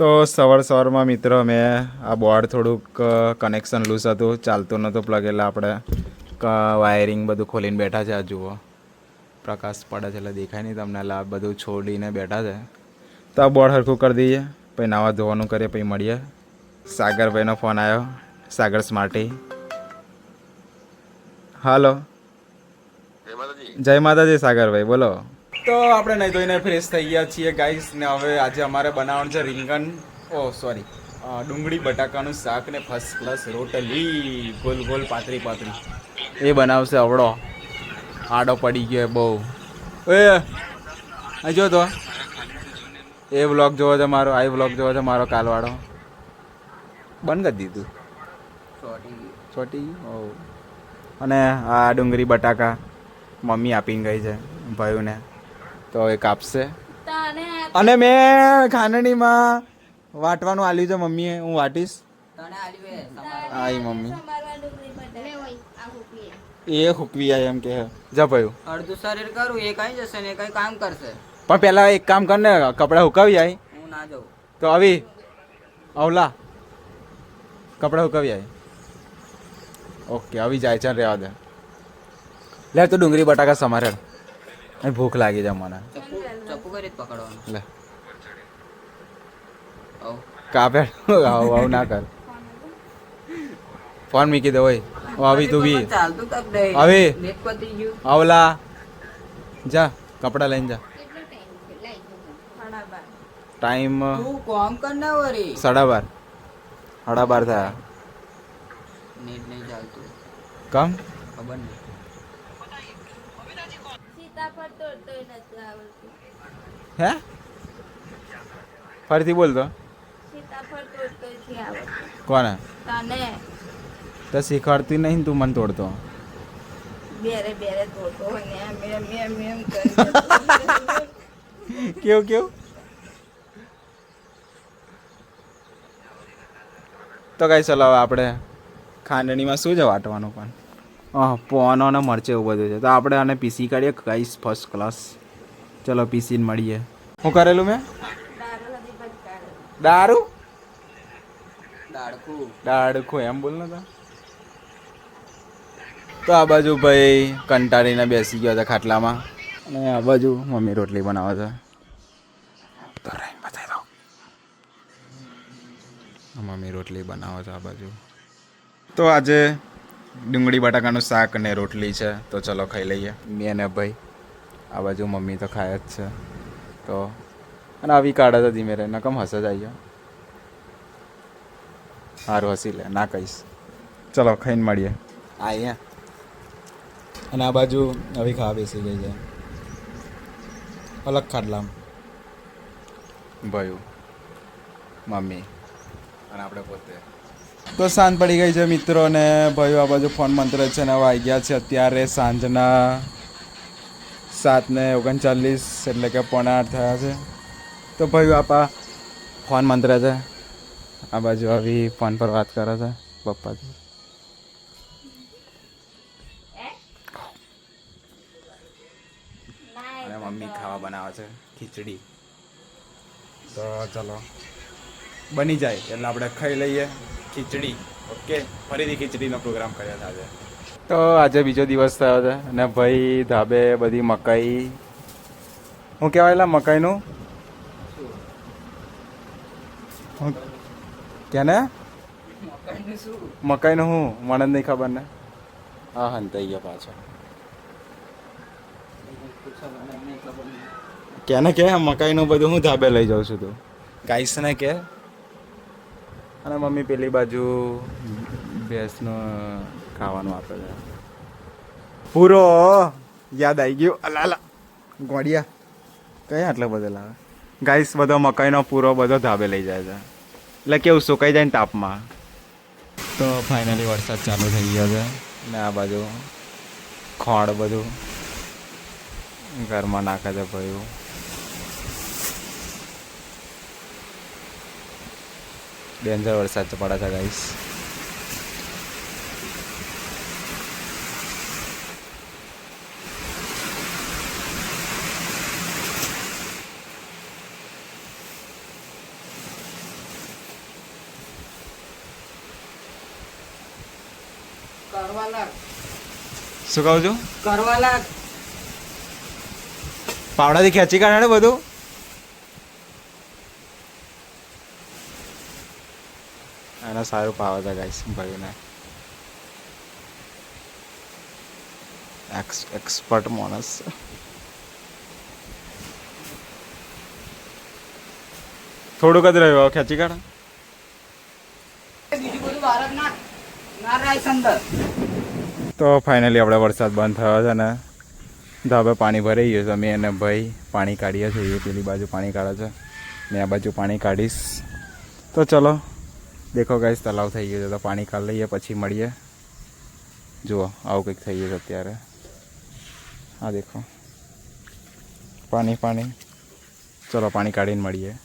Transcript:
તો સવાર સવારમાં મિત્રો મેં આ બોર્ડ થોડુંક કનેક્શન લૂઝ હતું. ચાલતું નહોતું પ્લગ એટલે આપણે વાયરિંગ બધું ખોલીને બેઠા છે. આ જુઓ પ્રકાશ પડે છે એટલે દેખાય નહીં તમને. એટલે આ બધું છોડીને બેઠા છે. તો આ બોર્ડ હરખું કરી દઈએ. પછી નાવા ધોવાનું કરીએ પછી મળીએ. સાગરભાઈનો ફોન આવ્યો સાગર સ્માર્ટી હાલો જય માતાજી. સાગરભાઈ બોલો. તો આપણે નહીં ધોઈને ફ્રેશ થઈ ગયા છીએ ગાઈસ ને હવે આજે અમારે બનાવવાનું છે રીંગણ. ઓ સોરી ડુંગળી બટાકાનું શાક ને ફર્સ્ટ ક્લાસ રોટલી. ગોલ ગોલ પાતરી પાતરી એ બનાવશે અવળો. આડો પડી ગયો બહુ. એ જો તો. એ વ્લોગ જોવો છે મારો આ વ્લોગ જોવો છે મારો કાલવાળો. બંધ કરી દીધું. ચોટી ઓ. અને આ ડુંગળી બટાકા મમ્મી આપીને ગઈ છે ભાઈઓને. તો એ કાપશે. અને મેં ખાંડણીમાં વાટવાનું આલ્યું છે મમ્મીએ હું વાટીશ. હા એ આઈ મમ્મી. સંભાળવા ડુંગળી બટાકા આ હુકવી એ હુકવી આય એમ કે જા ભાઈ. અડધું શરીર કરું એ કઈ જશે ને કઈ કામ કરશે. પણ પહેલા એક કામ કર ને કપડાં હુકાવી આય. હું ના જાઉં. તો આવી. અવલા કપડાં હુકાવી આય. ઓકે આવી જાય છે ને રહેવા દે. લે તો ડુંગળી બટાકા સમારે. ભૂખ લાગી છે મને ચપ્પુ ચપ્પુ કરી પકડવાનું. લે. કાપે આવ આવ ના કર. ફોન મૂકી દે ઓય. આવી તું બી. આવી. આવલા. જા કપડા લઈને જા. ટાઈમ કોમ વરી. સાડા બાર. સાડા બાર થયા. નેટ નહીં ચાલતું. કમ? ખબર નહીં. સીતાફળ તોડતોય નથી આવડતું. હે? ફરીથી બોલ તો. સીતાફળ તોડતોય છે આવડતું. કોને? તને? તો શીખવાડતી નહીં તું મને તોડતો. બેરે બેરે તોડતો ને એમ એમ એમ કેવું કેવું? તો કઈ ચલો આપણે ખાંડણીમાં શું છે વાટવાનું પણ? પોનો અને મરચે એવું બધું છે. તો આપણે આને પીસી કાઢીએ ગાઈસ ફર્સ્ટ ક્લાસ ચલો પીસીને મળીએ. શું કરેલું મેં? દારૂ? દાડખું. એમ બોલ ને તો. આ બાજુ ભાઈ કંટાળીને બેસી ગયો હતા ખાટલામાં. અને આ બાજુ મમ્મી રોટલી બનાવે છે. મમ્મી રોટલી બનાવે છે આ બાજુ. તો આજે ડુંગળી બટાકાનું શાક અને રોટલી છે તો ચલો ખાઈ લઈએ. મેં ને ભાઈ આ બાજુ મમ્મી તો ખાય જ છે. તો અને આવી કાઢે તો ધીમે રહે નકમ હસે જ આવ્યો સારું હસી લે ના કહીશ. ચલો ખાઈને મળીએ. આ અહીંયા. અને આ બાજુ આવી ખાવા બેસી ગઈ છે. અલગ ખાટલામ. ભયું મમ્મી. અને આપણે પોતે. તો સાંજ પડી ગઈ છે મિત્રો ને ભાઈઓ આ બાજુ ફોન મંત્ર છે ને વાગ્યા ગયા છે અત્યારે સાંજના સાત ને ઓગણચાલીસ એટલે કે પોણા આઠ થયા છે. તો ભાઈઓ આપા ફોન મંત્ર છે આ બાજુ આવી ફોન પર વાત કરે છે પપ્પાથી અને મમ્મી ખાવા બનાવે છે ખીચડી. તો ચલો. બની જાય એટલે આપણે ખાઈ લઈએ. ખીચડી. ઓકે ફરીથી ખીચડીનો પ્રોગ્રામ કર્યા છે આજે. તો આજે બીજો દિવસ થયો છે અને ભાઈ ધાબે બધી મકાઈ. હું કહેવાયેલા મકાઈનું? હું- કેને? મકાઈનું શું મકાઈનું હું? મને જ નહીં ખબર ને. હા હંતાઈ ગયા પાછો. કેને કે મકાઈનું બધું હું ધાબે લઈ જાઉં છું તું. ગાઈસને કે અને મમ્મી પેલી બાજુ ભેંસનું ખાવાનું આપે છે. પૂરો યાદ આવી ગયું. અલા અલા ગોડિયા કયા આટલા બધા લાવે? ગાઈસ બધો મકાઈનો પૂરો બધો ધાબે લઈ જાય છે. એટલે કેવું સુકાઈ જાય ને તાપમાં? તો ફાઇનલી વરસાદ ચાલુ થઈ ગયો છે. ને આ બાજુ ખોળ બધું ઘરમાં નાખે છે ભાઈ डेंजर वरसाद पडा था गाईस શું કહું છું કરવાલા પાવડાથી ખેંચી કાઢે ને બધું એને સારું પાવે છે ગાઈસ એક્સ એક્સપર્ટ માણસ છે. થોડુંક જ રહ્યું, હવે ખેંચી કાઢ. તો ફાઇનલી આપણે વરસાદ બંધ થયો છે ને. ધાબે પાણી ભરાઈ ગયું છે, અમે અને ભાઈ પાણી કાઢીએ છીએ પેલી બાજુ પાણી કાઢે છે. ને આ બાજુ પાણી કાઢીશ. તો ચલો દેખો ગાઈસ તલાવ થઈ ગયો છે, તો પાણી કાઢી લઈએ, પછી મળીએ. જુઓ, આવું કંઈક થઈ ગયું છે અત્યારે. આ દેખો. પાણી પાણી. ચલો, પાણી કાઢીને મળીએ.